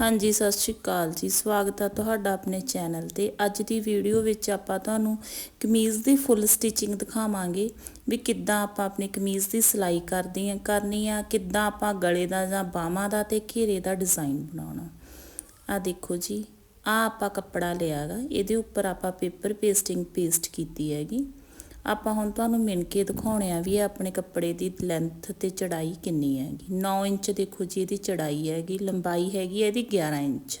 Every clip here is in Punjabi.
ਹਾਂਜੀ, ਸਤਿ ਸ਼੍ਰੀ ਅਕਾਲ ਜੀ। ਸਵਾਗਤ ਹੈ ਤੁਹਾਡਾ ਆਪਣੇ ਚੈਨਲ ਤੇ। ਅੱਜ ਦੀ ਵੀਡੀਓ ਵਿੱਚ ਆਪਾਂ ਤੁਹਾਨੂੰ ਕਮੀਜ਼ ਦੀ ਫੁੱਲ ਸਟਿਚਿੰਗ ਦਿਖਾਵਾਂਗੇ ਵੀ ਕਿੱਦਾਂ ਆਪਾਂ ਆਪਣੀ ਕਮੀਜ਼ ਦੀ ਸਿਲਾਈ ਕਰਦੀ ਆ ਕਰਨੀ ਆ, ਕਿੱਦਾਂ ਆਪਾਂ ਗਲੇ ਦਾ ਜਾਂ ਬਾਹਾਂ ਦਾ ਤੇ ਘੇਰੇ ਦਾ ਡਿਜ਼ਾਈਨ ਬਣਾਉਣਾ। ਆ ਦੇਖੋ ਜੀ ਆ ਆਪਾਂ ਕੱਪੜਾ ਲਿਆਗਾ ਇਹਦੇ ਉੱਪਰ ਆਪਾਂ ਪੇਪਰ ਪੇਸਟਿੰਗ ਪੇਸਟ ਕੀਤੀ ਹੈਗੀ। ਆਪਾਂ ਹੁਣ ਤੁਹਾਨੂੰ ਮਿਣ ਕੇ ਦਿਖਾਉਣੇ ਆ ਵੀ ਇਹ ਆਪਣੇ ਕੱਪੜੇ ਦੀ ਲੈਂਥ ਤੇ ਚੜਾਈ ਕਿੰਨੀ ਹੈਗੀ। 9 ਇੰਚ ਦੇਖੋ ਜੀ, ਇਹਦੀ ਚੜਾਈ ਹੈਗੀ, ਲੰਬਾਈ ਹੈਗੀ ਇਹਦੀ 11 ਇੰਚ।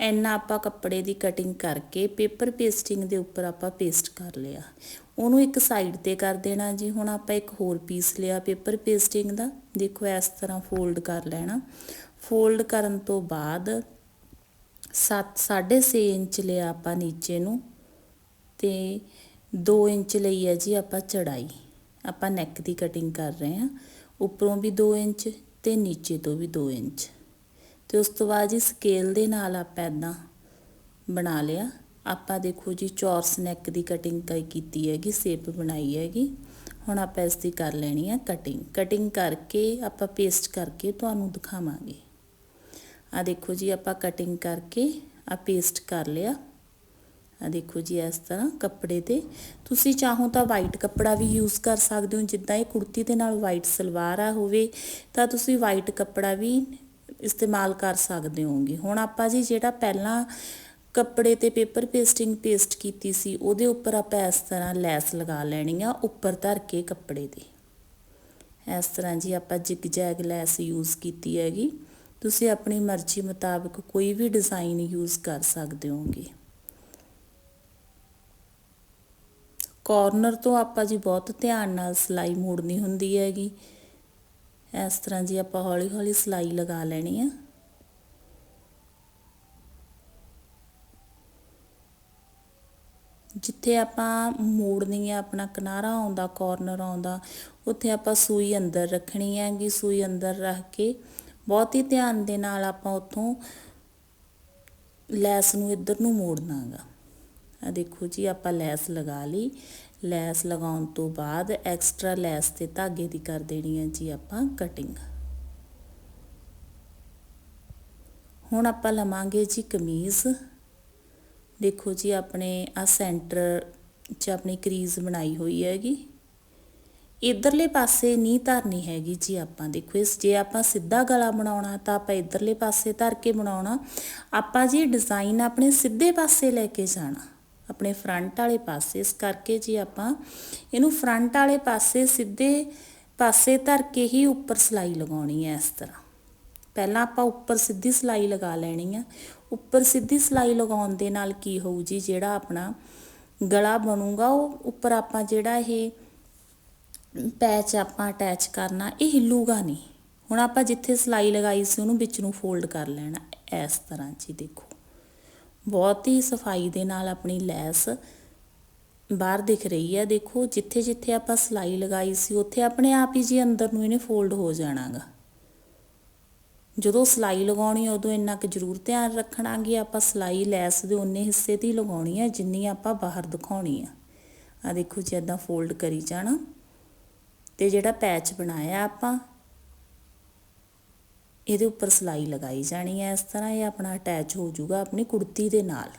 ਇੰਨਾ ਆਪਾਂ ਕੱਪੜੇ ਦੀ ਕਟਿੰਗ ਕਰਕੇ ਪੇਪਰ ਪੇਸਟਿੰਗ ਦੇ ਉੱਪਰ ਆਪਾਂ ਪੇਸਟ ਕਰ ਲਿਆ। ਉਹਨੂੰ ਇੱਕ ਸਾਈਡ ਤੇ ਕਰ ਦੇਣਾ ਜੀ, ਹੁਣ ਆਪਾਂ ਇੱਕ ਹੋਰ ਪੀਸ ਲਿਆ ਪੇਪਰ ਪੇਸਟਿੰਗ ਦਾ। ਦੇਖੋ ਇਸ ਤਰ੍ਹਾਂ ਫੋਲਡ ਕਰ ਲੈਣਾ। ਫੋਲਡ ਕਰਨ ਤੋਂ ਬਾਅਦ 7 6.5 ਇੰਚ ਲਿਆ ਆਪਾਂ ਨੀਚੇ ਨੂੰ ਤੇ 2 ਇੰਚ ਲਈ ਹੈ ਜੀ ਆਪਾਂ ਚੜਾਈ। ਆਪਾਂ ਨੈਕ ਦੀ ਕਟਿੰਗ ਕਰ ਰਹੇ ਹਾਂ। ਉੱਪਰੋਂ ਵੀ 2 ਇੰਚ ਤੇ ਨੀਚੇ ਤੋਂ ਵੀ 2 ਇੰਚ। ਤੇ ਉਸ ਤੋਂ ਬਾਅਦ ਜੀ ਸਕੇਲ ਦੇ ਨਾਲ ਆਪਾਂ ਇਦਾਂ ਬਣਾ ਲਿਆ। ਆਪਾਂ ਦੇਖੋ ਜੀ ਚੌਰਸ ਨੈਕ ਦੀ ਕਟਿੰਗ ਕੀਤੀ ਹੈਗੀ ਸ਼ੇਪ ਬਣਾਈ ਹੈਗੀ। ਹੁਣ ਆਪਾਂ ਇਸ ਦੀ ਕਰ ਲੈਣੀ ਹੈ ਕਟਿੰਗ ਕਟਿੰਗ ਕਰਕੇ ਆਪਾਂ ਪੇਸਟ ਕਰਕੇ ਤੁਹਾਨੂੰ ਦਿਖਾਵਾਂਗੇ। ਆ ਦੇਖੋ ਜੀ ਆਪਾਂ ਕਟਿੰਗ ਕਰਕੇ ਆ ਪੇਸਟ ਕਰ ਲਿਆ। ਆ ਦੇਖੋ ਜੀ, ਇਸ ਤਰ੍ਹਾਂ ਕੱਪੜੇ ਤੇ। ਤੁਸੀਂ ਚਾਹੋ ਤਾਂ ਵਾਈਟ ਕੱਪੜਾ ਵੀ ਯੂਜ਼ ਕਰ ਸਕਦੇ ਹੋ, ਜਿੱਦਾਂ ਇਹ ਕੁੜਤੀ ਦੇ ਨਾਲ ਵਾਈਟ ਸਲਵਾਰ ਆ ਹੋਵੇ, ਤਾਂ ਤੁਸੀਂ ਵਾਈਟ ਕੱਪੜਾ ਵੀ ਇਸਤੇਮਾਲ ਕਰ ਸਕਦੇ ਹੋਗੇ ਹੁਣ ਆਪਾਂ ਜੀ ਜਿਹੜਾ ਪਹਿਲਾਂ ਕੱਪੜੇ ਤੇ ਪੇਪਰ ਪੇਸਟਿੰਗ ਪੇਸਟ ਕੀਤੀ ਸੀ, ਉਹਦੇ ਉੱਪਰ ਆਪਾਂ ਇਸ ਤਰ੍ਹਾਂ ਲੈਸ ਲਗਾ ਲੈਣੀ ਆ, ਉੱਪਰ ਧਰ ਕੇ ਕੱਪੜੇ ਦੇ ਇਸ ਤਰ੍ਹਾਂ ਜੀ ਆਪਾਂ ਜਿਗ ਜੈਗ ਲੈਸ ਯੂਜ਼ ਕੀਤੀ ਹੈਗੀ। ਤੁਸੀਂ ਆਪਣੀ ਮਰਜ਼ੀ ਮੁਤਾਬਕ ਕੋਈ ਵੀ ਡਿਜ਼ਾਈਨ ਯੂਜ਼ ਕਰ ਸਕਦੇ ਹੋਗੇ ਕਾਰਨਰ ਤੋਂ ਆਪਾਂ ਜੀ ਬਹੁਤ ਧਿਆਨ ਨਾਲ ਸਿਲਾਈ ਮੋੜਨੀ ਹੁੰਦੀ ਹੈਗੀ। ਇਸ ਤਰ੍ਹਾਂ ਜੀ ਆਪਾਂ ਹੌਲੀ ਹੌਲੀ ਸਿਲਾਈ ਲਗਾ ਲੈਣੀ ਆ। ਜਿੱਥੇ ਆਪਾਂ ਮੋੜਨੀ ਹੈ ਆਪਣਾ ਕਿਨਾਰਾ ਆਉਂਦਾ ਕਾਰਨਰ ਆਉਂਦਾ, ਉੱਥੇ ਆਪਾਂ ਸੂਈ ਅੰਦਰ ਰੱਖਣੀ ਹੈਗੀ, ਸੂਈ ਅੰਦਰ ਰੱਖ ਕੇ ਬਹੁਤ ਹੀ ਧਿਆਨ ਦੇ ਨਾਲ ਆਪਾਂ ਉੱਥੋਂ ਲੈਸ ਨੂੰ ਇੱਧਰ ਨੂੰ ਮੋੜਨਾਗਾ ਆ ਦੇਖੋ ਜੀ, ਆਪਾਂ ਲੈਸ ਲਗਾ ਲਈ। ਲੈਸ ਲਗਾਉਣ ਤੋਂ ਬਾਅਦ ਐਕਸਟਰਾ ਲੈਸ ਤੇ ਧਾਗੇ ਦੀ ਕਰ ਦੇਣੀ ਹੈ ਜੀ ਆਪਾਂ ਕਟਿੰਗ ਹੁਣ ਆਪਾਂ ਲਵਾਂਗੇ ਜੀ ਕਮੀਜ਼। ਦੇਖੋ ਜੀ, ਆਪਣੇ ਆ ਸੈਂਟਰ 'ਚ ਆਪਣੀ ਕਰੀਜ਼ ਬਣਾਈ ਹੋਈ ਹੈਗੀ। ਇਧਰਲੇ ਪਾਸੇ ਨਹੀਂ ਧਰਨੀ ਹੈਗੀ ਜੀ ਆਪਾਂ। ਦੇਖੋ, ਇਸ ਜੇ ਆਪਾਂ ਸਿੱਧਾ ਗਲਾ ਬਣਾਉਣਾ, ਤਾਂ ਆਪਾਂ ਇਧਰਲੇ ਪਾਸੇ ਧਰ ਕੇ ਬਣਾਉਣਾ। ਆਪਾਂ ਜੀ ਡਿਜ਼ਾਈਨ ਆਪਣੇ ਸਿੱਧੇ ਪਾਸੇ ਲੈ ਕੇ ਜਾਣਾ। ਆਪਣੇ ਫਰੰਟ ਵਾਲੇ ਪਾਸੇ, ਇਸ ਕਰਕੇ ਜੀ ਆਪਾਂ ਇਹਨੂੰ ਫਰੰਟ ਵਾਲੇ ਪਾਸੇ ਸਿੱਧੇ ਪਾਸੇ ਧਰ ਕੇ ਹੀ ਉੱਪਰ ਸਲਾਈ ਲਗਾਉਣੀ ਹੈ ਇਸ ਤਰ੍ਹਾਂ। ਪਹਿਲਾਂ ਆਪਾਂ ਉੱਪਰ ਸਿੱਧੀ ਸਲਾਈ ਲਗਾ ਲੈਣੀ ਆ। ਉੱਪਰ ਸਿੱਧੀ ਸਲਾਈ ਲਗਾਉਣ ਦੇ ਨਾਲ ਕੀ ਹੋਊ ਜੀ, ਜਿਹੜਾ ਆਪਣਾ ਗਲਾ ਬਣੂਗਾ, ਉਹ ਉੱਪਰ ਆਪਾਂ ਜਿਹੜਾ ਇਹ ਪੈਚ ਆਪਾਂ ਅਟੈਚ ਕਰਨਾ, ਇਹ ਹਿੱਲੂਗਾ ਨਹੀਂ। ਹੁਣ ਆਪਾਂ ਜਿੱਥੇ ਸਲਾਈ ਲਗਾਈ ਸੀ, ਉਹਨੂੰ ਵਿੱਚ ਨੂੰ ਫੋਲਡ ਕਰ ਲੈਣਾ, ਇਸ ਤਰ੍ਹਾਂ ਜੀ ਦੇਖੋ। ਬਹੁਤ ਹੀ ਸਫ਼ਾਈ ਦੇ ਨਾਲ ਆਪਣੀ ਲੈਸ ਬਾਹਰ ਦਿਖ ਰਹੀ ਹੈ। ਦੇਖੋ, ਜਿੱਥੇ ਜਿੱਥੇ ਆਪਾਂ ਸਲਾਈ ਲਗਾਈ ਸੀ, ਉੱਥੇ ਆਪਣੇ ਆਪ ਹੀ ਜੀ ਅੰਦਰ ਨੂੰ ਇਹਨੇ ਫੋਲਡ ਹੋ ਜਾਣਾਗਾ। ਜਦੋਂ ਸਲਾਈ ਲਗਾਉਣੀ ਉਦੋਂ ਇੰਨਾ ਕੁ ਜ਼ਰੂਰ ਧਿਆਨ ਰੱਖਣਾ ਕਿ ਆਪਾਂ ਸਲਾਈ ਲੈਸ ਦੇ ਉਨੇ ਹਿੱਸੇ ਦੀ ਲਗਾਉਣੀ ਹੈ, ਜਿੰਨੀ ਆਪਾਂ ਬਾਹਰ ਦਿਖਾਉਣੀ ਆ ਆ ਦੇਖੋ ਜੀ ਇਦਾਂ ਫੋਲਡ ਕਰੀ ਜਾਣਾ ਤੇ ਜਿਹੜਾ ਪੈਚ ਬਣਾਇਆ ਆਪਾਂ ਇਹਦੇ ਉੱਪਰ ਸਲਾਈ ਲਗਾਈ ਜਾਣੀ ਹੈ, ਇਸ ਤਰ੍ਹਾਂ ਇਹ ਆਪਣਾ ਅਟੈਚ ਹੋ ਜਾਊਗਾ ਆਪਣੀ ਕੁੜਤੀ ਦੇ ਨਾਲ।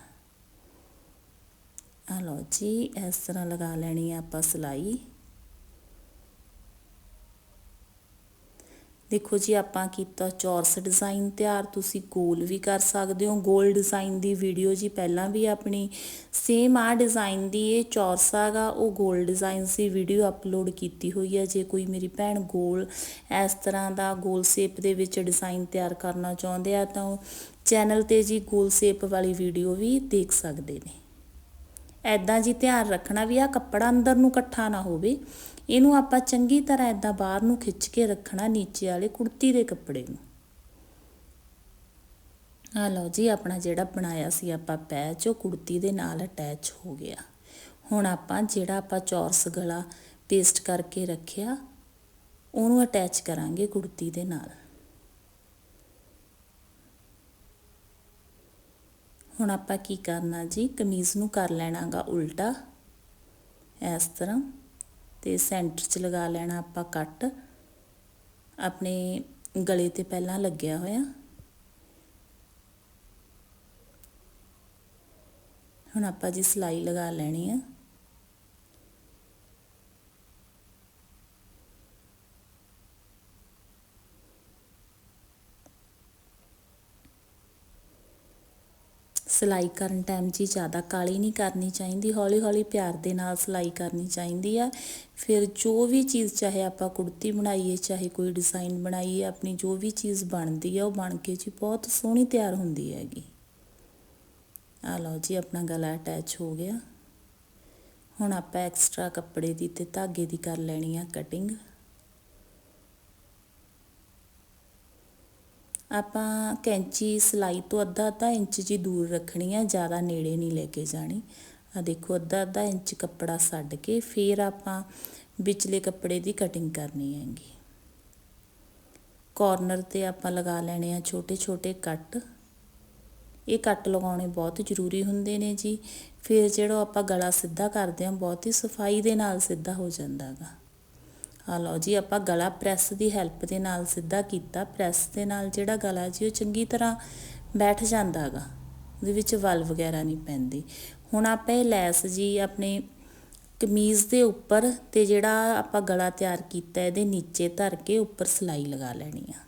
ਆ ਲਓ ਜੀ, ਇਸ ਤਰ੍ਹਾਂ ਲਗਾ ਲੈਣੀ ਹੈ ਆਪਾਂ ਸਲਾਈ। ਦੇਖੋ ਜੀ, ਆਪਾਂ ਕੀਤਾ ਚੌਰਸ ਡਿਜ਼ਾਈਨ ਤਿਆਰ, ਤੁਸੀਂ ਗੋਲ ਵੀ ਕਰ ਸਕਦੇ ਹੋ। ਗੋਲ ਡਿਜ਼ਾਈਨ ਦੀ ਵੀਡੀਓ ਜੀ ਪਹਿਲਾਂ ਵੀ ਆਪਣੀ ਸੇਮ ਆ ਡਿਜ਼ਾਈਨ ਦੀ ਇਹ ਚੌਰਸ ਆਗਾ ਉਹ ਗੋਲ ਡਿਜ਼ਾਈਨ ਸੀ ਵੀਡੀਓ ਅਪਲੋਡ ਕੀਤੀ ਹੋਈ ਹੈ। ਜੇ ਕੋਈ ਮੇਰੀ ਭੈਣ ਗੋਲ, ਇਸ ਤਰ੍ਹਾਂ ਦਾ ਗੋਲ ਸ਼ੇਪ ਦੇ ਵਿੱਚ ਡਿਜ਼ਾਈਨ ਤਿਆਰ ਕਰਨਾ ਚਾਹੁੰਦੇ ਆ, ਤਾਂ ਚੈਨਲ ਤੇ ਜੀ ਗੋਲ ਸ਼ੇਪ ਵਾਲੀ ਵੀਡੀਓ ਵੀ ਦੇਖ ਸਕਦੇ ਨੇ। ਐਦਾਂ ਜੀ ਧਿਆਨ ਰੱਖਣਾ ਵੀ ਆ, ਕੱਪੜਾ ਅੰਦਰ ਨੂੰ ਇਕੱਠਾ ਨਾ ਹੋਵੇ। ਇਹਨੂੰ ਆਪਾਂ ਚੰਗੀ ਤਰ੍ਹਾਂ ਇਦਾਂ ਬਾਹਰ ਨੂੰ ਖਿੱਚ ਕੇ ਰੱਖਣਾ, ਨੀਚੇ ਵਾਲੇ ਕੁੜਤੀ ਦੇ ਕੱਪੜੇ ਨੂੰ। ਆ ਲਓ ਜੀ, ਆਪਣਾ ਜਿਹੜਾ ਬਣਾਇਆ ਸੀ ਆਪਾਂ ਪੈਚ, ਉਹ ਕੁੜਤੀ ਦੇ ਨਾਲ ਅਟੈਚ ਹੋ ਗਿਆ। ਹੁਣ ਆਪਾਂ ਜਿਹੜਾ ਆਪਾਂ ਚੌਰਸ ਗਲਾ ਪੇਸਟ ਕਰਕੇ ਰੱਖਿਆ, ਉਹਨੂੰ ਅਟੈਚ ਕਰਾਂਗੇ ਕੁੜਤੀ ਦੇ ਨਾਲ। ਹੁਣ ਆਪਾਂ ਕੀ ਕਰਨਾ ਜੀ? ਕਮੀਜ਼ ਨੂੰ ਕਰ ਲੈਣਾਗਾ ਉਲਟਾ। ਇਸ ਤਰ੍ਹਾਂ। ਤੇ ਸੈਂਟਰ 'ਚ ਲਗਾ ਲੈਣਾ ਆਪਾਂ ਕੱਟ। ਆਪਣੇ ਗਲੇ ਤੇ ਪਹਿਲਾਂ ਲੱਗਿਆ ਹੋਇਆ। ਹੁਣ ਆਪਾਂ ਜੀ ਸਲਾਈ ਲਗਾ ਲੈਣੀ ਆ। ਸਿਲਾਈ ਕਰਨ ਟਾਈਮ ਜੀ ਜ਼ਿਆਦਾ ਕਾਲੀ ਨਹੀਂ ਕਰਨੀ ਚਾਹੀਦੀ, ਹੌਲੀ ਹੌਲੀ ਪਿਆਰ ਦੇ ਨਾਲ ਸਿਲਾਈ ਕਰਨੀ ਚਾਹੀਦੀ ਆ। ਫਿਰ ਜੋ ਵੀ ਚੀਜ਼ ਚਾਹੇ ਆਪਾਂ ਕੁੜਤੀ ਬਣਾਈਏ, ਚਾਹੇ ਕੋਈ ਡਿਜ਼ਾਈਨ ਬਣਾਈਏ, ਆਪਣੀ ਜੋ ਵੀ ਚੀਜ਼ ਬਣਦੀ ਆ, ਉਹ ਬਣ ਕੇ ਜੀ ਬਹੁਤ ਸੋਹਣੀ ਤਿਆਰ ਹੁੰਦੀ ਹੈਗੀ। ਆ ਲਓ ਜੀ, ਆਪਣਾ ਗਲਾ ਅਟੈਚ ਹੋ ਗਿਆ। ਹੁਣ ਆਪਾਂ ਐਕਸਟਰਾ ਕੱਪੜੇ ਦੀ ਤੇ ਧਾਗੇ ਦੀ ਕਰ ਲੈਣੀ ਆ ਕਟਿੰਗ ਆਪਾਂ ਕੈਂਚੀ ਸਿਲਾਈ ਤੋਂ ਅੱਧਾ ਅੱਧਾ ਇੰਚ ਜੀ ਦੂਰ ਰੱਖਣੀ ਆ, ਜ਼ਿਆਦਾ ਨੇੜੇ ਨਹੀਂ ਲੈ ਕੇ ਜਾਣੀ। ਆ ਦੇਖੋ, ਅੱਧਾ ਅੱਧਾ ਇੰਚ ਕੱਪੜਾ ਛੱਡ ਕੇ ਫਿਰ ਆਪਾਂ ਵਿਚਲੇ ਕੱਪੜੇ ਦੀ ਕਟਿੰਗ ਕਰਨੀ ਹੈਗੀ। ਕਾਰਨਰ ਤੇ ਆਪਾਂ ਲਗਾ ਲੈਣੇ ਆ ਛੋਟੇ ਛੋਟੇ ਕੱਟ। ਇਹ ਕੱਟ ਲਗਾਉਣੇ ਬਹੁਤ ਜ਼ਰੂਰੀ ਹੁੰਦੇ ਨੇ ਜੀ। ਫਿਰ ਜਿਹੜਾ ਆਪਾਂ ਗਲਾ ਸਿੱਧਾ ਕਰਦੇ ਹਾਂ ਬਹੁਤ ਹੀ ਸਫ਼ਾਈ ਦੇ ਨਾਲ ਸਿੱਧਾ ਹੋ ਜਾਂਦਾ ਹੈਗਾ ਆ ਲਓ ਜੀ, ਆਪਾਂ ਗਲਾ ਪ੍ਰੈਸ ਦੀ ਹੈਲਪ ਦੇ ਨਾਲ ਸਿੱਧਾ ਕੀਤਾ। ਪ੍ਰੈਸ ਦੇ ਨਾਲ ਜਿਹੜਾ ਗਲਾ ਜੀ, ਉਹ ਚੰਗੀ ਤਰ੍ਹਾਂ ਬੈਠ ਜਾਂਦਾ ਹੈਗਾ ਉਹਦੇ ਵਿੱਚ ਵਲ ਵਗੈਰਾ ਨਹੀਂ ਪੈਂਦੀ। ਹੁਣ ਆਪਾਂ ਇਹ ਲੈਸ ਜੀ ਆਪਣੇ ਕਮੀਜ਼ ਦੇ ਉੱਪਰ ਤੇ ਜਿਹੜਾ ਆਪਾਂ ਗਲਾ ਤਿਆਰ ਕੀਤਾ, ਇਹਦੇ ਨੀਚੇ ਧਰ ਕੇ ਉੱਪਰ ਸਲਾਈ ਲਗਾ ਲੈਣੀ ਆ।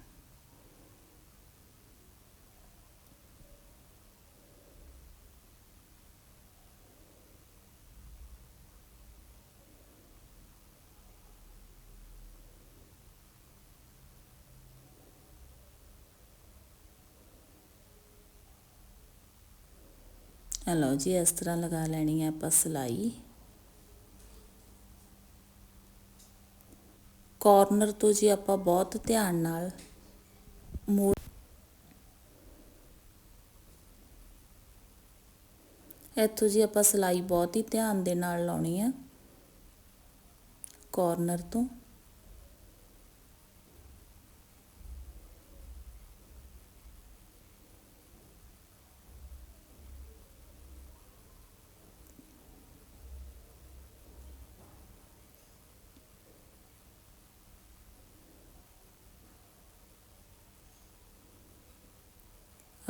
ਲਓ ਜੀ, ਇਸ ਤਰ੍ਹਾਂ ਲਗਾ ਲੈਣੀ ਹੈ ਆਪਾਂ ਸਲਾਈ। ਕਾਰਨਰ ਤੋਂ ਜੀ ਆਪਾਂ ਬਹੁਤ ਧਿਆਨ ਨਾਲ ਮੋੜ ਇੱਥੋਂ ਜੀ ਆਪਾਂ ਸਲਾਈ ਬਹੁਤ ਹੀ ਧਿਆਨ ਦੇ ਨਾਲ ਲਾਉਣੀ ਆ ਕਾਰਨਰ ਤੋਂ।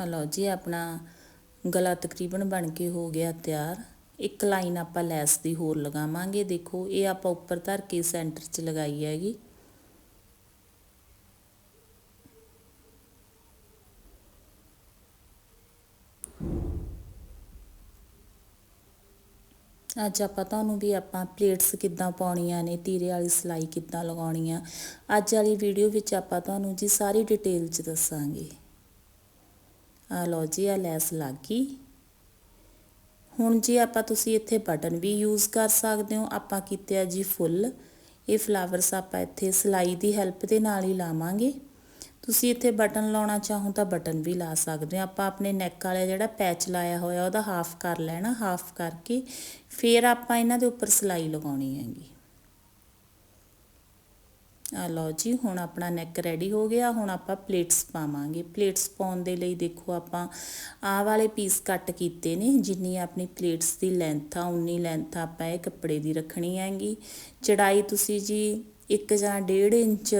ਲਓ ਜੀ, ਆਪਣਾ ਗਲਾ ਤਕਰੀਬਨ ਬਣ ਕੇ ਹੋ ਗਿਆ ਤਿਆਰ। ਇੱਕ ਲਾਈਨ ਆਪਾਂ ਲੈਸ ਦੀ ਹੋਰ ਲਗਾਵਾਂਗੇ। ਦੇਖੋ, ਇਹ ਆਪਾਂ ਉੱਪਰ ਧਰ ਕੇ ਸੈਂਟਰ 'ਚ ਲਗਾਈ ਹੈਗੀ। ਅੱਜ ਆਪਾਂ ਤੁਹਾਨੂੰ ਵੀ ਆਪਾਂ ਪਲੇਟਸ ਕਿੱਦਾਂ ਪਾਉਣੀਆਂ ਨੇ, ਤੀਰੇ ਵਾਲੀ ਸਿਲਾਈ ਕਿੱਦਾਂ ਲਗਾਉਣੀ ਆ, ਅੱਜ ਵਾਲੀ ਵੀਡੀਓ ਵਿੱਚ ਆਪਾਂ ਤੁਹਾਨੂੰ ਜੀ ਸਾਰੀ ਡਿਟੇਲ 'ਚ ਦੱਸਾਂਗੇ। ਲਓ ਜੀ ਆ ਲੈਸ ਲੱਗ ਗਈ। ਹੁਣ ਜੀ ਆਪਾਂ ਤੁਸੀਂ ਇੱਥੇ ਬਟਨ ਵੀ ਯੂਜ਼ ਕਰ ਸਕਦੇ ਹੋ। ਆਪਾਂ ਕੀਤੇ ਆ ਜੀ ਫੁੱਲ। ਇਹ ਫਲਾਵਰਸ ਆਪਾਂ ਇੱਥੇ ਸਿਲਾਈ ਦੀ ਹੈਲਪ ਦੇ ਨਾਲ ਹੀ ਲਾਵਾਂਗੇ। ਤੁਸੀਂ ਇੱਥੇ ਬਟਨ ਲਾਉਣਾ ਚਾਹੋ ਤਾਂ ਬਟਨ ਵੀ ਲਾ ਸਕਦੇ ਹੋ। ਆਪਾਂ ਆਪਣੇ ਨੈਕ ਵਾਲਾ ਜਿਹੜਾ ਪੈਚ ਲਾਇਆ ਹੋਇਆ, ਉਹਦਾ ਹਾਫ ਕਰ ਲੈਣਾ ਹਾਫ ਕਰਕੇ। ਫਿਰ ਆਪਾਂ ਇਹਨਾਂ ਦੇ ਉੱਪਰ ਸਿਲਾਈ ਲਗਾਉਣੀ ਹੈਗੀ। ਆ ਲਓ ਜੀ, ਹੁਣ ਆਪਣਾ ਨੈਕ ਰੈਡੀ ਹੋ ਗਿਆ, ਹੁਣ ਆਪਾਂ ਪਲੇਟਸ ਪਾਵਾਂਗੇ। ਪਲੇਟਸ ਪਾਉਣ ਦੇ ਲਈ ਦੇਖੋ ਆਪਾਂ ਆ ਵਾਲੇ ਪੀਸ ਕੱਟ ਕੀਤੇ ਨੇ, ਜਿੰਨੀ ਆਪਣੀ ਪਲੇਟਸ ਦੀ ਲੈਂਥ ਆ, ਉਨੀ ਲੈਂਥ ਆਪਾਂ ਇਹ ਕੱਪੜੇ ਦੀ ਰੱਖਣੀ ਹੈਗੀ। ਚੜਾਈ ਤੁਸੀਂ ਜੀ 1 ਜਾਂ 1.5 ਇੰਚ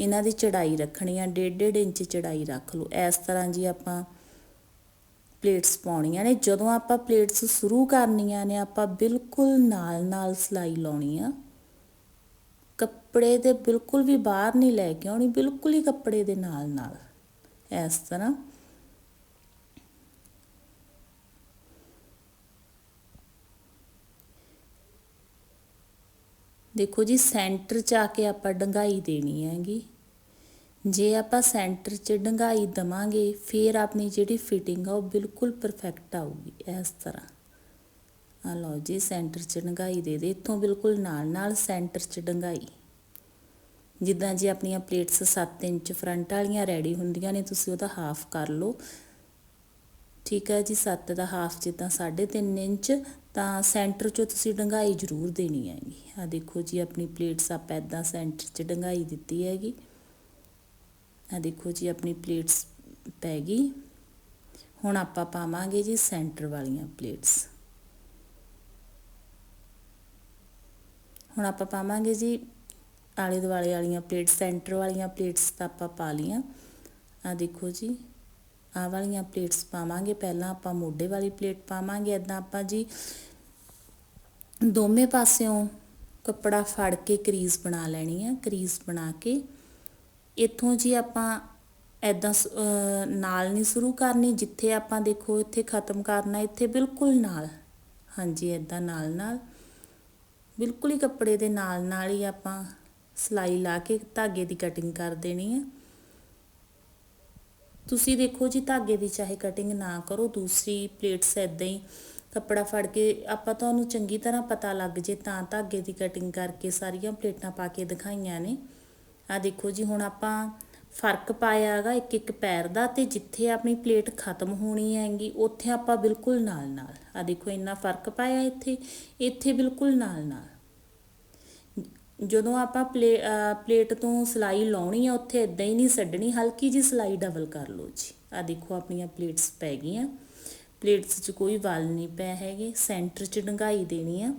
ਇਹਨਾਂ ਦੀ ਚੜਾਈ ਰੱਖਣੀ ਆ 1.5 ਇੰਚ ਚੜਾਈ ਰੱਖ ਲਓ। ਇਸ ਤਰ੍ਹਾਂ ਜੀ ਆਪਾਂ ਪਲੇਟਸ ਪਾਉਣੀਆਂ ਨੇ। ਜਦੋਂ ਆਪਾਂ ਪਲੇਟਸ ਸ਼ੁਰੂ ਕਰਨੀਆਂ ਨੇ, ਆਪਾਂ ਬਿਲਕੁਲ ਨਾਲ ਨਾਲ ਸਿਲਾਈ ਲਾਉਣੀ ਆ। ਕੱਪੜੇ ਦੇ ਬਿਲਕੁਲ ਵੀ ਬਾਹਰ ਨਹੀਂ ਲੈ ਕੇ ਆਉਣੀ, ਬਿਲਕੁਲ ਹੀ ਕੱਪੜੇ ਦੇ ਨਾਲ ਨਾਲ। ਇਸ ਤਰ੍ਹਾਂ। ਦੇਖੋ ਜੀ, ਸੈਂਟਰ 'ਚ ਆ ਕੇ ਆਪਾਂ ਡੰਗਾਈ ਦੇਣੀ ਹੈਗੀ। ਜੇ ਆਪਾਂ ਸੈਂਟਰ 'ਚ ਡੰਗਾਈ ਦਵਾਂਗੇ, ਫਿਰ ਆਪਣੀ ਜਿਹੜੀ ਫਿਟਿੰਗ ਆ ਉਹ ਬਿਲਕੁਲ ਪਰਫੈਕਟ ਆਊਗੀ, ਇਸ ਤਰ੍ਹਾਂ। ਆ ਲਓ ਜੀ, ਸੈਂਟਰ 'ਚ ਡੰਗਾਈ ਦੇ ਦੇ, ਇੱਥੋਂ ਬਿਲਕੁਲ ਨਾਲ ਨਾਲ ਸੈਂਟਰ 'ਚ ਡੰਗਾਈ। ਜਿੱਦਾਂ ਜੀ ਆਪਣੀਆਂ ਪਲੇਟਸ 7 ਇੰਚ ਫਰੰਟ ਵਾਲੀਆਂ ਰੈਡੀ ਹੁੰਦੀਆਂ ਨੇ, ਤੁਸੀਂ ਉਹਦਾ ਹਾਫ ਕਰ ਲਓ। ਠੀਕ ਹੈ ਜੀ 7 ਦਾ ਹਾਫ ਜਿੱਦਾਂ 3.5 ਇੰਚ, ਤਾਂ ਸੈਂਟਰ 'ਚੋਂ ਤੁਸੀਂ ਡੰਗਾਈ ਜ਼ਰੂਰ ਦੇਣੀ ਹੈਗੀ। ਆ ਦੇਖੋ ਜੀ, ਆਪਣੀ ਪਲੇਟਸ ਆਪਾਂ ਇਦਾਂ ਸੈਂਟਰ 'ਚ ਡੰਗਾਈ ਦਿੱਤੀ ਹੈਗੀ। ਆ ਦੇਖੋ ਜੀ, ਆਪਣੀ ਪਲੇਟਸ ਪੈ ਗਈ। ਹੁਣ ਆਪਾਂ ਪਾਵਾਂਗੇ ਜੀ ਸੈਂਟਰ ਵਾਲੀਆਂ ਪਲੇਟਸ ਹੁਣ ਆਪਾਂ ਪਾਵਾਂਗੇ ਜੀ ਆਲੇ ਦੁਆਲੇ ਵਾਲੀਆਂ ਪਲੇਟਸ ਸੈਂਟਰ ਵਾਲੀਆਂ ਪਲੇਟਸ ਤਾਂ ਆਪਾਂ ਪਾ ਲਈਆਂ। ਆ ਦੇਖੋ ਜੀ, ਆਹ ਵਾਲੀਆਂ ਪਲੇਟਸ ਪਾਵਾਂਗੇ। ਪਹਿਲਾਂ ਆਪਾਂ ਮੋਢੇ ਵਾਲੀ ਪਲੇਟ ਪਾਵਾਂਗੇ। ਇਦਾਂ ਆਪਾਂ ਜੀ ਦੋਵੇਂ ਪਾਸਿਓਂ ਕੱਪੜਾ ਫੜ ਕੇ ਕਰੀਜ਼ ਬਣਾ ਲੈਣੀ ਆ, ਕਰੀਜ਼ ਬਣਾ ਕੇ। ਇੱਥੋਂ ਜੀ ਆਪਾਂ ਐਦਾਂ ਨਾਲ ਨਹੀਂ ਸ਼ੁਰੂ ਕਰਨੀ, ਜਿੱਥੇ ਆਪਾਂ ਦੇਖੋ ਇੱਥੇ ਖਤਮ ਕਰਨਾ, ਇੱਥੇ ਬਿਲਕੁਲ ਨਾਲ। ਹਾਂਜੀ ਐਦਾਂ ਨਾਲ ਨਾਲ ਬਿਲਕੁਲ ਹੀ ਕੱਪੜੇ ਦੇ ਨਾਲ ਨਾਲ ਹੀ ਆਪਾਂ ਸਲਾਈ ਲਾ ਕੇ ਧਾਗੇ ਦੀ ਕਟਿੰਗ ਕਰ ਦੇਣੀ ਹੈ। ਤੁਸੀਂ ਦੇਖੋ ਜੀ ਧਾਗੇ ਦੀ ਚਾਹੇ ਕਟਿੰਗ ਨਾ ਕਰੋ, ਦੂਸਰੀ ਪਲੇਟਸ ਐਦਾਂ ਹੀ ਕੱਪੜਾ ਫੜ ਕੇ ਆਪਾਂ ਤੁਹਾਨੂੰ ਚੰਗੀ ਤਰ੍ਹਾਂ ਪਤਾ ਲੱਗ ਜੇ ਤਾਂ ਧਾਗੇ ਦੀ ਕਟਿੰਗ ਕਰਕੇ ਸਾਰੀਆਂ ਪਲੇਟਾਂ ਪਾ ਕੇ ਦਿਖਾਈਆਂ ਨੇ। ਆ ਦੇਖੋ ਜੀ, ਹੁਣ ਆਪਾਂ ਫ਼ਰਕ ਪਾਇਆ ਹੈਗਾ ਇੱਕ ਇੱਕ ਪੈਰ ਦਾ ਤੇ ਜਿੱਥੇ ਆਪਣੀ ਪਲੇਟ ਖਤਮ ਹੋਣੀ ਹੈਗੀ, ਉੱਥੇ ਆਪਾਂ ਬਿਲਕੁਲ ਨਾਲ ਨਾਲ ਆ ਦੇਖੋ ਇੰਨਾ ਫ਼ਰਕ ਪਾਇਆ ਇੱਥੇ ਇੱਥੇ ਬਿਲਕੁਲ ਨਾਲ ਨਾਲ ਜਦੋਂ ਆਪਾਂ ਪਲੇਟ ਤੋਂ ਸਲਾਈ ਲਾਉਣੀ ਆ, ਉੱਥੇ ਇਦਾਂ ਹੀ ਨਹੀਂ ਛੱਡਣੀ ਹਲਕੀ ਜੀ ਸਲਾਈ ਡਬਲ ਕਰ ਲਓ ਜੀ। ਆ ਦੇਖੋ ਆਪਣੀਆਂ ਪਲੇਟਸ ਪੈ ਗਈਆਂ। ਪਲੇਟਸ 'ਚ ਕੋਈ ਵਾਲ ਨਹੀਂ ਪੈ ਹੈਗੇ ਸੈਂਟਰ 'ਚ ਡੰਗਾਈ ਦੇਣੀ ਆ।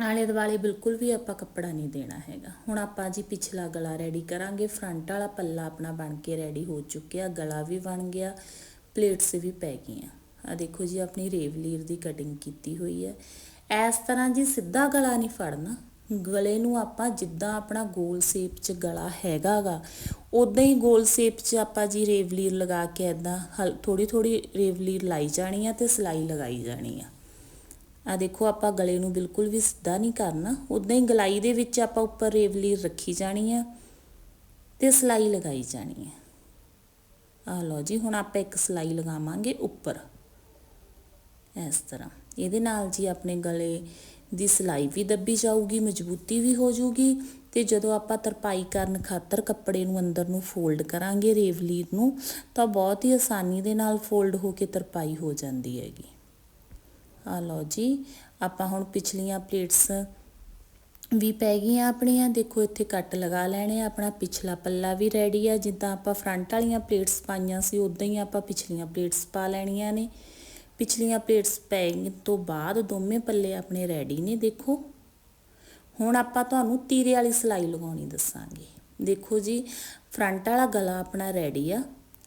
ਆਲੇ ਦੁਆਲੇ ਬਿਲਕੁਲ ਵੀ ਆਪਾਂ ਕੱਪੜਾ ਨਹੀਂ ਦੇਣਾ ਹੈਗਾ। ਹੁਣ ਆਪਾਂ ਜੀ ਪਿਛਲਾ ਗਲਾ ਰੈਡੀ ਕਰਾਂਗੇ ਫਰੰਟ ਵਾਲਾ ਪੱਲਾ ਆਪਣਾ ਬਣ ਕੇ ਰੈਡੀ ਹੋ ਚੁੱਕਿਆ, ਗਲਾ ਵੀ ਬਣ ਗਿਆ ਪਲੇਟਸ ਵੀ ਪੈ ਗਈਆਂ। ਆ ਦੇਖੋ ਜੀ, ਆਪਣੀ ਰੇਵਲੀਰ ਦੀ ਕਟਿੰਗ ਕੀਤੀ ਹੋਈ ਹੈ। ਇਸ ਤਰ੍ਹਾਂ ਜੀ ਸਿੱਧਾ ਗਲਾ ਨਹੀਂ ਫੜਨਾ। ਗਲੇ ਨੂੰ ਆਪਾਂ ਜਿੱਦਾਂ ਆਪਣਾ ਗੋਲ ਸ਼ੇਪ 'ਚ ਗਲਾ ਹੈਗਾਗਾ ਉਦਾਂ ਹੀ ਗੋਲ ਸ਼ੇਪ 'ਚ ਆਪਾਂ ਜੀ ਰੇਵਲੀਰ ਲਗਾ ਕੇ ਇਦਾਂ ਥੋੜੀ ਥੋੜੀ ਰੇਵਲੀਰ ਲਾਈ ਜਾਣੀ ਆ ਤੇ ਸਲਾਈ ਲਗਾਈ ਜਾਣੀ ਆ। ਆ ਦੇਖੋ ਆਪਾਂ ਗਲੇ ਨੂੰ ਬਿਲਕੁਲ ਵੀ ਸਿੱਧਾ ਨਹੀਂ ਕਰਨਾ ਉਦਾਂ ਹੀ ਗਲਾਈ ਦੇ ਵਿੱਚ ਆਪਾਂ ਉੱਪਰ ਰੇਵਲੀਰ ਰੱਖੀ ਜਾਣੀ ਆ ਤੇ ਸਲਾਈ ਲਗਾਈ ਜਾਣੀ ਆ। ਆ ਲਓ ਜੀ, ਹੁਣ ਆਪਾਂ ਇੱਕ ਸਲਾਈ ਲਗਾਵਾਂਗੇ ਉੱਪਰ। ਇਸ ਤਰ੍ਹਾਂ। ਇਹਦੇ ਨਾਲ ਜੀ ਆਪਣੇ ਗਲੇ ਦੀ ਸਿਲਾਈ ਵੀ ਦੱਬੀ ਜਾਊਗੀ, ਮਜ਼ਬੂਤੀ ਵੀ ਹੋ ਜਾਊਗੀ ਤੇ ਜਦੋਂ ਆਪਾਂ ਤਰਪਾਈ ਕਰਨ ਖਾਤਰ ਕੱਪੜੇ ਨੂੰ ਅੰਦਰ ਨੂੰ ਫੋਲਡ ਕਰਾਂਗੇ ਰੇਵਲੀਰ ਨੂੰ, ਤਾਂ ਬਹੁਤ ਹੀ ਆਸਾਨੀ ਦੇ ਨਾਲ ਫੋਲਡ ਹੋ ਕੇ ਤਰਪਾਈ ਹੋ ਜਾਂਦੀ ਹੈਗੀ। ਆ ਲਓ ਜੀ, ਆਪਾਂ ਹੁਣ ਪਿਛਲੀਆਂ ਪਲੇਟਸ ਵੀ ਪੈ ਗਈਆਂ ਆਪਣੀਆਂ, ਦੇਖੋ ਇੱਥੇ ਕੱਟ ਲਗਾ ਲੈਣੇ ਆਪਣਾ ਪਿਛਲਾ ਪੱਲਾ ਵੀ ਰੈਡੀ ਆ, ਜਿੱਦਾਂ ਆਪਾਂ ਫਰੰਟ ਵਾਲੀਆਂ ਪਲੇਟਸ ਪਾਈਆਂ ਸੀ ਉਦਾਂ ਹੀ ਆਪਾਂ ਪਿਛਲੀਆਂ ਪਲੇਟਸ ਪਾ ਲੈਣੀਆਂ ਨੇ। ਪਿਛਲੀਆਂ ਪਲੇਟਸ ਪੈਣ ਤੋਂ ਬਾਅਦ ਦੋਵੇਂ ਪੱਲੇ ਆਪਣੇ ਰੈਡੀ ਨੇ, ਦੇਖੋ। ਹੁਣ ਆਪਾਂ ਤੁਹਾਨੂੰ ਤੀਰੇ ਵਾਲੀ ਸਲਾਈ ਲਗਾਉਣੀ ਦੱਸਾਂਗੇ। ਦੇਖੋ ਜੀ, ਫਰੰਟ ਵਾਲਾ ਗਲਾ ਆਪਣਾ ਰੈਡੀ ਆ।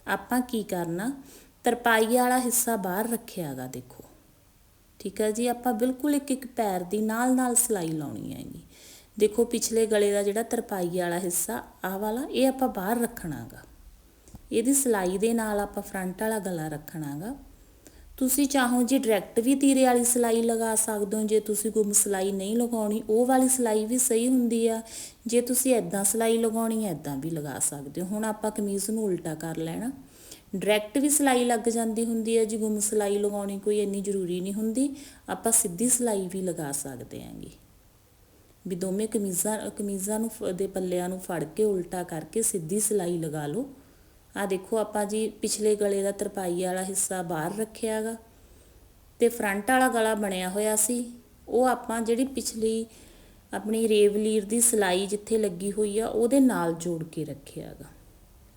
ਆਪਾਂ ਕੀ ਕਰਨਾ, ਤਰਪਾਈ ਵਾਲਾ ਹਿੱਸਾ ਬਾਹਰ ਰੱਖਿਆਗਾ, ਦੇਖੋ। ਠੀਕ ਹੈ ਜੀ, ਆਪਾਂ ਬਿਲਕੁਲ ਇੱਕ ਇੱਕ ਪੈਰ ਦੀ ਨਾਲ ਨਾਲ ਸਲਾਈ ਲਾਉਣੀ ਹੈਗੀ ਦੇਖੋ, ਪਿਛਲੇ ਗਲੇ ਦਾ ਜਿਹੜਾ ਤਰਪਾਈ ਵਾਲਾ ਹਿੱਸਾ ਆਹ ਵਾਲਾ, ਇਹ ਆਪਾਂ ਬਾਹਰ ਰੱਖਣਾਗਾ। ਇਹਦੀ ਸਲਾਈ ਦੇ ਨਾਲ ਆਪਾਂ ਫਰੰਟ ਵਾਲਾ ਗਲਾ ਰੱਖਣਾਗਾ। ਤੁਸੀਂ ਚਾਹੋ ਜੀ ਡਾਇਰੈਕਟ ਵੀ ਤੀਰੇ ਵਾਲੀ ਸਲਾਈ ਲਗਾ ਸਕਦੇ ਹੋ, ਜੇ ਤੁਸੀਂ ਗੁੰਮ ਸਲਾਈ ਨਹੀਂ ਲਗਾਉਣੀ, ਉਹ ਵਾਲੀ ਸਲਾਈ ਵੀ ਸਹੀ ਹੁੰਦੀ ਆ। ਜੇ ਤੁਸੀਂ ਐਦਾਂ ਸਲਾਈ ਲਗਾਉਣੀ ਹੈ ਐਦਾਂ ਵੀ ਲਗਾ ਸਕਦੇ ਹੋ। ਹੁਣ ਆਪਾਂ ਕਮੀਜ਼ ਨੂੰ ਉਲਟਾ ਕਰ ਲੈਣਾ। ਡਾਇਰੈਕਟ ਵੀ ਸਲਾਈ ਲੱਗ ਜਾਂਦੀ ਹੁੰਦੀ ਹੈ ਜੀ ਗੁੰਮ ਸਲਾਈ ਲਗਾਉਣੀ ਕੋਈ ਇੰਨੀ ਜ਼ਰੂਰੀ ਨਹੀਂ ਹੁੰਦੀ। ਆਪਾਂ ਸਿੱਧੀ ਸਲਾਈ ਵੀ ਲਗਾ ਸਕਦੇ ਆਂਗੇ। ਵੀ ਦੋਵੇਂ ਕਮੀਜ਼ਾਂ ਕਮੀਜ਼ਾਂ ਨੂੰ ਦੇ ਪੱਲਿਆਂ ਨੂੰ ਫੜ ਕੇ ਉਲਟਾ ਕਰਕੇ ਸਿੱਧੀ ਸਲਾਈ ਲਗਾ ਲਓ। ਆ ਦੇਖੋ ਆਪਾਂ ਜੀ ਪਿਛਲੇ ਗਲੇ ਦਾ ਤਰਪਾਈ ਵਾਲਾ ਹਿੱਸਾ ਬਾਹਰ ਰੱਖਿਆਗਾ ਤੇ ਫਰੰਟ ਵਾਲਾ ਗਲਾ ਬਣਿਆ ਹੋਇਆ ਸੀ। ਉਹ ਆਪਾਂ ਜਿਹੜੀ ਪਿਛਲੀ ਆਪਣੀ ਰੇਵਲੀਰ ਦੀ ਸਲਾਈ ਜਿੱਥੇ ਲੱਗੀ ਹੋਈ ਆ, ਉਹਦੇ ਨਾਲ ਜੋੜ ਕੇ ਰੱਖਿਆਗਾ।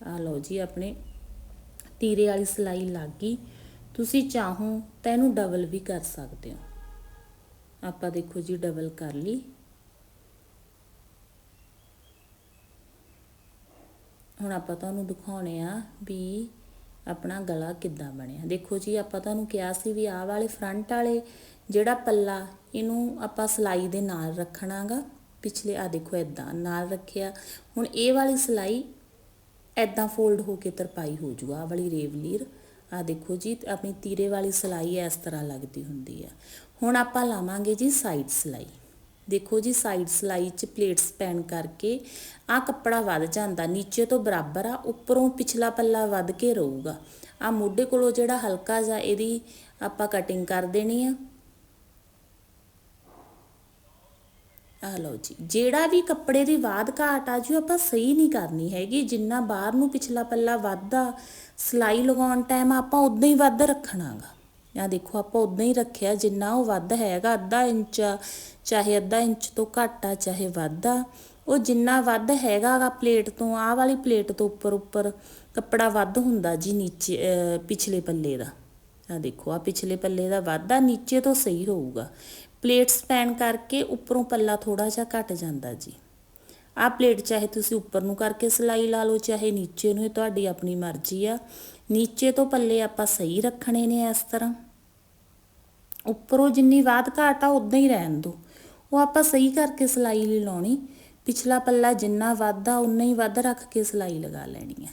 ਆ ਲਓ ਜੀ ਆਪਣੇ ਤੀਰੇ ਵਾਲੀ ਸਲਾਈ ਲੱਗ ਗਈ। ਤੁਸੀਂ ਚਾਹੋ ਤਾਂ ਇਹਨੂੰ ਡਬਲ ਵੀ ਕਰ ਸਕਦੇ ਹੋ। ਆਪਾਂ ਦੇਖੋ ਜੀ ਡਬਲ ਕਰ ਲਈ। ਹੁਣ ਆਪਾਂ ਤੁਹਾਨੂੰ ਦਿਖਾਉਣੇ ਆ ਵੀ ਆਪਣਾ ਗਲਾ ਕਿੱਦਾਂ ਬਣਿਆ। ਦੇਖੋ ਜੀ, ਆਪਾਂ ਤੁਹਾਨੂੰ ਕਿਹਾ ਸੀ ਵੀ ਆਹ ਵਾਲੇ ਫਰੰਟ ਵਾਲੇ ਜਿਹੜਾ ਪੱਲਾ, ਇਹਨੂੰ ਆਪਾਂ ਸਲਾਈ ਦੇ ਨਾਲ ਰੱਖਣਾਗਾ। ਪਿਛਲੇ ਆ ਦੇਖੋ ਇਦਾਂ ਨਾਲ ਰੱਖਿਆ। ਹੁਣ ਇਹ ਵਾਲੀ ਸਲਾਈ ਐਦਾਂ ਫੋਲਡ ਹੋ ਕੇ ਤਰਪਾਈ ਹੋ ਜੂਗਾ ਆ ਵਾਲੀ ਰੇਵਲੀਰ ਆ ਦੇਖੋ ਜੀ, ਆਪਣੀ ਤੀਰੇ ਵਾਲੀ ਸਲਾਈ ਇਸ ਤਰ੍ਹਾਂ ਲੱਗਦੀ ਹੁੰਦੀ ਆ। ਹੁਣ ਆਪਾਂ ਲਾਵਾਂਗੇ ਜੀ ਸਾਈਡ ਸਲਾਈ। ਦੇਖੋ ਜੀ ਸਾਈਡ ਸਲਾਈ 'ਚ ਪਲੇਟਸ ਪੈਣ ਕਰਕੇ ਆ ਕੱਪੜਾ ਵੱਧ ਜਾਂਦਾ। ਨੀਚੇ ਤੋਂ ਬਰਾਬਰ ਆ, ਉੱਪਰੋਂ ਪਿਛਲਾ ਪੱਲਾ ਵੱਧ ਕੇ ਰਹੂਗਾ। ਆ ਮੋਢੇ ਕੋਲੋਂ ਜਿਹੜਾ ਹਲਕਾ ਜਿਹਾ ਇਹਦੀ ਆਪਾਂ ਕਟਿੰਗ ਕਰ ਦੇਣੀ ਆ। ਆ ਲਓ ਜੀ, ਜਿਹੜਾ ਵੀ ਕੱਪੜੇ ਦੀ ਬਾਦ ਘਾਟ ਆ ਜੀ ਆਪਾਂ ਸਹੀ ਨਹੀਂ ਕਰਨੀ ਹੈਗੀ। ਜਿੰਨਾ ਬਾਹਰ ਨੂੰ ਪਿਛਲਾ ਪੱਲਾ ਵੱਧਦਾ, ਸਲਾਈ ਲਗਾਉਣ ਟਾਈਮ ਆਪਾਂ ਉਦਾਂ ਹੀ ਵੱਧ ਰੱਖਣਾਗਾ। ਆ ਦੇਖੋ ਆਪਾਂ ਉਦਾਂ ਹੀ ਰੱਖਿਆ, ਜਿੰਨਾ ਉਹ ਵੱਧ ਹੈਗਾ, ਅੱਧਾ ਇੰਚ, ਚਾਹੇ ਅੱਧਾ ਇੰਚ ਤੋਂ ਘੱਟ ਆ, ਚਾਹੇ ਵੱਧ ਆ, ਉਹ ਜਿੰਨਾ ਵੱਧ ਹੈਗਾਗਾ ਪਲੇਟ ਤੋਂ, ਆਹ ਵਾਲੀ ਪਲੇਟ ਤੋਂ ਉੱਪਰ ਉੱਪਰ ਕੱਪੜਾ ਵੱਧ ਹੁੰਦਾ ਜੀ ਨੀਚੇ ਪਿਛਲੇ ਪੱਲੇ ਦਾ। ਆ ਦੇਖੋ ਆ ਪਿਛਲੇ ਪੱਲੇ ਦਾ ਵਾਧਾ ਨੀਚੇ ਤੋਂ ਸਹੀ ਹੋਊਗਾ। ਪਲੇਟ ਸਪੈਨ ਕਰਕੇ ਉੱਪਰੋਂ ਪੱਲਾ ਥੋੜਾ ਜਿਹਾ ਘਟ ਜਾਂਦਾ ਜੀ। ਆ ਪਲੇਟ ਚਾਹੇ ਤੁਸੀਂ ਉੱਪਰ ਨੂੰ ਕਰਕੇ ਸਿਲਾਈ ਲਾ ਲਓ, ਚਾਹੇ ਨੀਚੇ ਨੂੰ, ਇਹ ਤੁਹਾਡੀ ਆਪਣੀ ਮਰਜ਼ੀ ਆ। ਨੀਚੇ ਤੋਂ ਪੱਲੇ ਆਪਾਂ ਸਹੀ ਰੱਖਣੇ ਨੇ ਇਸ ਤਰ੍ਹਾਂ। ਉੱਪਰੋਂ ਜਿੰਨੀ ਬਾਤ ਘਾਟ ਆ ਉਦਾਂ ਹੀ ਰਹਿਣ ਦਿਓ ਉਹ ਆਪਾਂ ਸਹੀ ਕਰਕੇ ਸਿਲਾਈ ਲਈ ਲਾਉਣੀ। ਪਿਛਲਾ ਪੱਲਾ ਜਿੰਨਾ ਵੱਧਾ ਉਨਾ ਹੀ ਵੱਧ ਰੱਖ ਕੇ ਸਿਲਾਈ ਲਗਾ ਲੈਣੀ ਆ।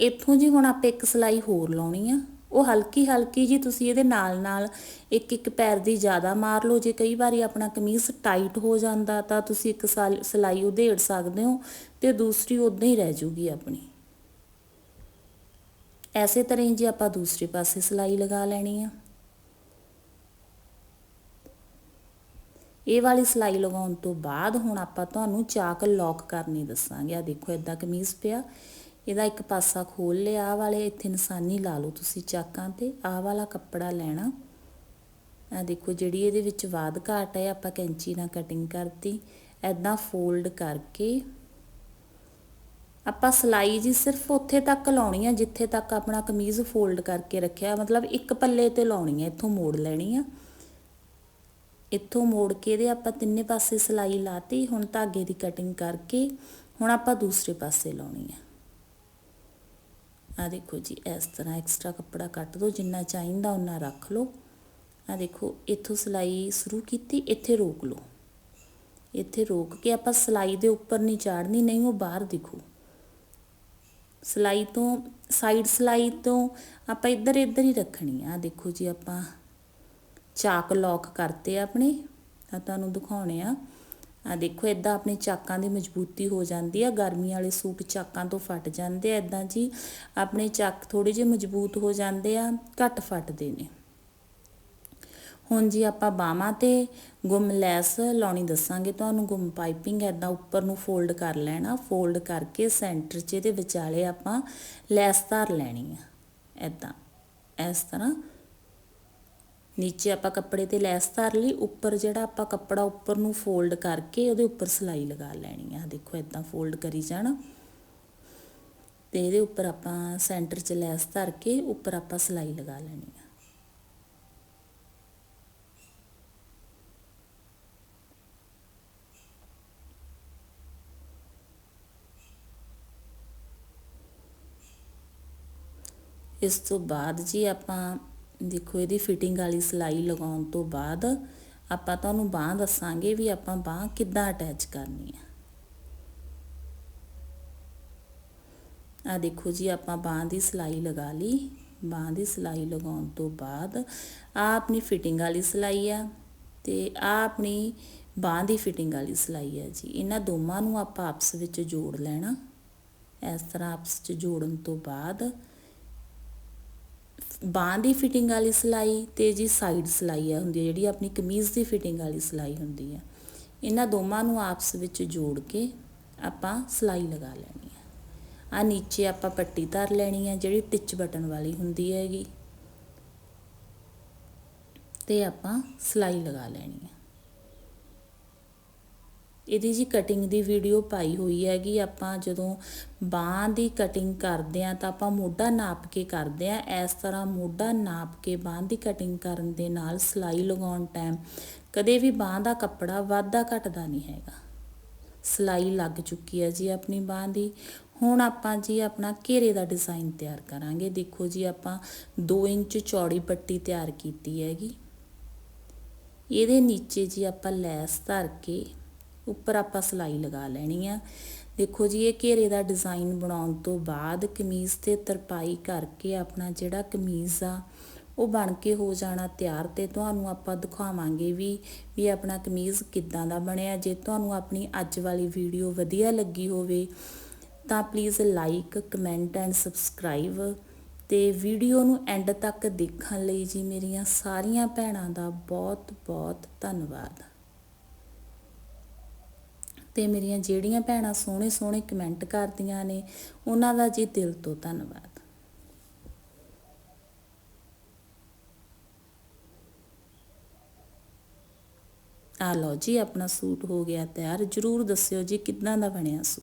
ਇੱਥੋਂ ਜੀ ਹੁਣ ਆਪਾਂ ਇੱਕ ਸਿਲਾਈ ਹੋਰ ਲਾਉਣੀ ਆ। ਉਹ ਹਲਕੀ ਹਲਕੀ ਜੀ ਤੁਸੀਂ ਇਹਦੇ ਨਾਲ ਨਾਲ ਇੱਕ ਇੱਕ ਪੈਰ ਦੀ ਜ਼ਿਆਦਾ ਮਾਰ ਲਓ। ਜੇ ਕਈ ਵਾਰੀ ਆਪਣਾ ਕਮੀਜ਼ ਟਾਈਟ ਹੋ ਜਾਂਦਾ ਤਾਂ ਤੁਸੀਂ ਇੱਕ ਸਾਲ- ਸਿਲਾਈ ਉਧੇੜ ਸਕਦੇ ਹੋ ਤੇ ਦੂਸਰੀ ਉਦਾਂ ਹੀ ਰਹਿ ਜੂਗੀ ਆਪਣੀ। ਐਸੇ ਤਰ੍ਹਾਂ ਹੀ ਜੀ ਆਪਾਂ ਦੂਸਰੇ ਪਾਸੇ ਸਿਲਾਈ ਲਗਾ ਲੈਣੀ ਆ। ਇਹ ਵਾਲੀ ਸਿਲਾਈ ਲਗਾਉਣ ਤੋਂ ਬਾਅਦ ਹੁਣ ਆਪਾਂ ਤੁਹਾਨੂੰ ਚਾਕ ਲੌਕ ਕਰਨੀ ਦੱਸਾਂਗੇ। ਆ ਦੇਖੋ ਇਦਾਂ ਕਮੀਜ਼ ਪਿਆ। ਇਹਦਾ ਇੱਕ ਪਾਸਾ ਖੋਲ ਲਿਆ। ਆਹ ਵਾਲੇ ਇੱਥੇ ਨਿਸ਼ਾਨੀ ਲਾ ਲਓ ਤੁਸੀਂ ਚਾਕਾਂ ਤੇ। ਆਹ ਵਾਲਾ ਕੱਪੜਾ ਲੈਣਾ। ਆ ਦੇਖੋ ਜਿਹੜੀ ਇਹਦੇ ਵਿੱਚ ਵਾਧ ਘਾਟ ਹੈ, ਆਪਾਂ ਕੈਂਚੀ ਨਾਲ ਕਟਿੰਗ ਕਰਤੀ। ਐਦਾਂ ਫੋਲਡ ਕਰਕੇ ਆਪਾਂ ਸਿਲਾਈ ਜੀ ਸਿਰਫ ਉੱਥੇ ਤੱਕ ਲਾਉਣੀ ਆ, ਜਿੱਥੇ ਤੱਕ ਆਪਣਾ ਕਮੀਜ਼ ਫੋਲਡ ਕਰਕੇ ਰੱਖਿਆ। ਮਤਲਬ ਇੱਕ ਪੱਲੇ ਤੇ ਲਾਉਣੀ ਆ, ਇੱਥੋਂ ਮੋੜ ਲੈਣੀ ਆ। ਇੱਥੋਂ ਮੋੜ ਕੇ ਇਹਦੇ ਆਪਾਂ ਤਿੰਨੇ ਪਾਸੇ ਸਿਲਾਈ ਲਾਤੀ, ਹੁਣ ਧਾਗੇ ਦੀ ਕਟਿੰਗ ਕਰਕੇ ਹੁਣ ਆਪਾਂ ਦੂਸਰੇ ਪਾਸੇ ਲਾਉਣੀ ਆ। ਆ ਦੇਖੋ ਜੀ, ਇਸ ਤਰ੍ਹਾਂ ਐਕਸਟਰਾ ਕੱਪੜਾ ਕੱਟ ਦਿਓ ਜਿੰਨਾ ਚਾਹੀਦਾ ਉਨਾ ਰੱਖ ਲਓ। ਆ ਦੇਖੋ, ਇੱਥੋਂ ਸਿਲਾਈ ਸ਼ੁਰੂ ਕੀਤੀ, ਇੱਥੇ ਰੋਕ ਲਓ। ਇੱਥੇ ਰੋਕ ਕੇ ਆਪਾਂ ਸਿਲਾਈ ਦੇ ਉੱਪਰ ਨਹੀਂ ਚਾੜਨੀ ਨਹੀਂ ਉਹ ਬਾਹਰ ਦਿਖੂ। ਸਿਲਾਈ ਤੋਂ ਸਾਈਡ ਸਿਲਾਈ ਤੋਂ ਆਪਾਂ ਇੱਧਰ ਇੱਧਰ ਹੀ ਰੱਖਣੀ ਆ। ਦੇਖੋ ਜੀ, ਆਪਾਂ ਚਾਕ ਲੌਕ ਕਰਤੇ ਆਪਣੇ, ਤਾਂ ਤੁਹਾਨੂੰ ਦਿਖਾਉਣੇ ਆ। ਆ ਦੇਖੋ ਇਦਾਂ ਆਪਣੇ ਚਾਕਾਂ ਦੀ ਮਜ਼ਬੂਤੀ ਹੋ ਜਾਂਦੀ ਆ। ਗਰਮੀ ਵਾਲੇ ਸੂਟ ਚਾਕਾਂ ਤੋਂ ਫਟ ਜਾਂਦੇ ਆ। ਇਦਾਂ ਜੀ ਆਪਣੇ ਚੱਕ ਥੋੜੇ ਜਿਹੇ ਮਜ਼ਬੂਤ ਹੋ ਜਾਂਦੇ ਆ, ਘੱਟ ਫਟਦੇ ਨੇ। ਹੁਣ ਜੀ ਆਪਾਂ ਬਾਹਾਂ ਤੇ ਗੁੰਮ ਲੈਸ ਲਾਉਣੀ ਦੱਸਾਂਗੇ ਤੁਹਾਨੂੰ। ਗੁੰਮ ਪਾਈਪਿੰਗ ਐਦਾਂ ਉੱਪਰ ਨੂੰ ਫੋਲਡ ਕਰ ਲੈਣਾ। ਫੋਲਡ ਕਰਕੇ ਸੈਂਟਰ 'ਚ ਇਹਦੇ ਵਿਚਾਲੇ ਆਪਾਂ ਲੈਸ ਧਾਰ ਲੈਣੀ ਆ। ਐਦਾਂ ਇਸ ਤਰ੍ਹਾਂ ਨੀਚੇ ਆਪਾਂ ਕੱਪੜੇ ਤੇ ਲੈਸ ਧਰ ਲਈ, ਉੱਪਰ ਜਿਹੜਾ ਆਪਾਂ ਕੱਪੜਾ ਉੱਪਰ ਨੂੰ ਫੋਲਡ ਕਰਕੇ ਉਹਦੇ ਉੱਪਰ ਸਿਲਾਈ ਲਗਾ ਲੈਣੀ ਆ। ਦੇਖੋ ਇਦਾਂ ਫੋਲਡ ਕਰੀ ਜਾਣਾ। ਤੇ ਇਹਦੇ ਉੱਪਰ ਆਪਾਂ ਸੈਂਟਰ 'ਚ ਲੈਸ ਧਰ ਕੇ ਉੱਪਰ ਆਪਾਂ ਸਿਲਾਈ ਲਗਾ ਲੈਣੀ ਆ। ਇਸ ਤੋਂ ਬਾਅਦ ਜੀ ਆਪਾਂ ਦੇਖੋ, ਇਹਦੀ ਫਿਟਿੰਗ ਵਾਲੀ ਸਿਲਾਈ ਲਗਾਉਣ ਤੋਂ ਬਾਅਦ ਆਪਾਂ ਤੁਹਾਨੂੰ ਬਾਹ ਦੱਸਾਂਗੇ ਵੀ ਆਪਾਂ ਬਾਹ ਕਿੱਦਾਂ ਅਟੈਚ ਕਰਨੀ ਆ। ਆ ਦੇਖੋ ਜੀ, ਆਪਾਂ ਬਾਹ ਦੀ ਸਿਲਾਈ ਲਗਾ ਲਈ। ਬਾਹ ਦੀ ਸਿਲਾਈ ਲਗਾਉਣ ਤੋਂ ਬਾਅਦ ਆ ਆਪਣੀ ਫਿਟਿੰਗ ਵਾਲੀ ਸਿਲਾਈ ਆ ਤੇ ਆ ਆਪਣੀ ਬਾਹ ਦੀ ਫਿਟਿੰਗ ਵਾਲੀ ਸਿਲਾਈ ਆ ਜੀ। ਇਹਨਾਂ ਦੋਵਾਂ ਨੂੰ ਆਪਾਂ ਆਪਸ ਵਿੱਚ ਜੋੜ ਲੈਣਾ। ਇਸ ਤਰ੍ਹਾਂ ਆਪਸ ਵਿੱਚ ਜੋੜਨ ਤੋਂ ਬਾਅਦ ਬਾਂਹ ਦੀ ਫਿਟਿੰਗ ਵਾਲੀ ਸਿਲਾਈ ਅਤੇ ਜੀ ਸਾਈਡ ਸਿਲਾਈ ਆ ਹੁੰਦੀ ਹੈ ਜਿਹੜੀ ਆਪਣੀ ਕਮੀਜ਼ ਦੀ ਫਿਟਿੰਗ ਵਾਲੀ ਸਿਲਾਈ ਹੁੰਦੀ ਹੈ ਇਹਨਾਂ ਦੋਵਾਂ ਨੂੰ ਆਪਸ ਵਿੱਚ ਜੋੜ ਕੇ ਆਪਾਂ ਸਿਲਾਈ ਲਗਾ ਲੈਣੀ ਆ। ਆ ਨੀਚੇ ਆਪਾਂ ਪੱਟੀ ਧਰ ਲੈਣੀ ਹੈ ਜਿਹੜੀ ਟਿਚ ਬਟਨ ਵਾਲੀ ਹੁੰਦੀ ਹੈਗੀ। ਤੇ ਆਪਾਂ ਸਿਲਾਈ ਲਗਾ ਲੈਣੀ ਹੈ ਇਹਦੀ ਜੀ ਕਟਿੰਗ ਦੀ ਵੀਡੀਓ ਪਾਈ ਹੋਈ ਹੈਗੀ। ਆਪਾਂ ਜਦੋਂ ਬਾਹ ਦੀ ਕਟਿੰਗ ਕਰਦੇ ਆ ਤਾਂ ਆਪਾਂ ਮੋਢਾ ਨਾਪ ਕੇ ਕਰਦੇ ਆ ਇਸ ਤਰ੍ਹਾਂ ਮੋਢਾ ਨਾਪ ਕੇ ਬਾਹ ਦੀ ਕਟਿੰਗ ਕਰਨ ਦੇ ਨਾਲ ਸਿਲਾਈ ਲਗਾਉਣ ਟਾਈਮ ਕਦੇ ਵੀ ਬਾਹ ਦਾ ਕੱਪੜਾ ਵਾਧਾ ਘਟਦਾ ਨਹੀਂ ਹੈਗਾ। ਸਿਲਾਈ ਲੱਗ ਚੁੱਕੀ ਹੈ ਜੀ ਆਪਣੀ ਬਾਹ ਦੀ। ਹੁਣ ਆਪਾਂ ਜੀ ਆਪਣਾ ਘੇਰੇ ਦਾ ਡਿਜ਼ਾਈਨ ਤਿਆਰ ਕਰਾਂਗੇ। ਦੇਖੋ ਜੀ ਆਪਾਂ 2 ਇੰਚ ਚੌੜੀ ਪੱਟੀ ਤਿਆਰ ਕੀਤੀ ਹੈਗੀ। ਇਹਦੇ ਨੀਚੇ ਜੀ ਆਪਾਂ ਲੈਸ ਧਰ ਕੇ ਉੱਪਰ ਆਪਾਂ ਸਿਲਾਈ ਲਗਾ ਲੈਣੀ ਆ। ਦੇਖੋ ਜੀ, ਇਹ ਘੇਰੇ ਦਾ ਡਿਜ਼ਾਈਨ ਬਣਾਉਣ ਤੋਂ ਬਾਅਦ ਕਮੀਜ਼ ਤੇ ਤਰਪਾਈ ਕਰਕੇ ਆਪਣਾ ਜਿਹੜਾ ਕਮੀਜ਼ ਆ, ਉਹ ਬਣ ਕੇ ਹੋ ਜਾਣਾ ਤਿਆਰ ਤੇ ਤੁਹਾਨੂੰ ਆਪਾਂ ਦਿਖਾਵਾਂਗੇ ਵੀ ਵੀ ਆਪਣਾ ਕਮੀਜ਼ ਕਿੱਦਾਂ ਦਾ ਬਣਿਆ। ਜੇ ਤੁਹਾਨੂੰ ਆਪਣੀ ਅੱਜ ਵਾਲੀ ਵੀਡੀਓ ਵਧੀਆ ਲੱਗੀ ਹੋਵੇ, ਤਾਂ please like comment and subscribe ਤੇ ਵੀਡੀਓ ਨੂੰ ਐਂਡ ਤੱਕ ਦੇਖਣ ਲਈ ਜੀ ਮੇਰੀਆਂ ਸਾਰੀਆਂ ਭੈਣਾਂ ਦਾ ਬਹੁਤ ਬਹੁਤ ਧੰਨਵਾਦ। ਤੇ ਮੇਰੀਆਂ ਜਿਹੜੀਆਂ ਭੈਣਾਂ ਸੋਹਣੇ ਸੋਹਣੇ ਕਮੈਂਟ ਕਰਦੀਆਂ ਨੇ, ਉਹਨਾਂ ਦਾ ਜੀ ਦਿਲ ਤੋਂ ਧੰਨਵਾਦ। ਆ ਲਓ ਜੀ, ਆਪਣਾ ਸੂਟ ਹੋ ਗਿਆ ਤਿਆਰ। ਜਰੂਰ ਦੱਸਿਓ ਜੀ ਕਿੱਦਾਂ ਦਾ ਬਣਿਆ ਸੂਟ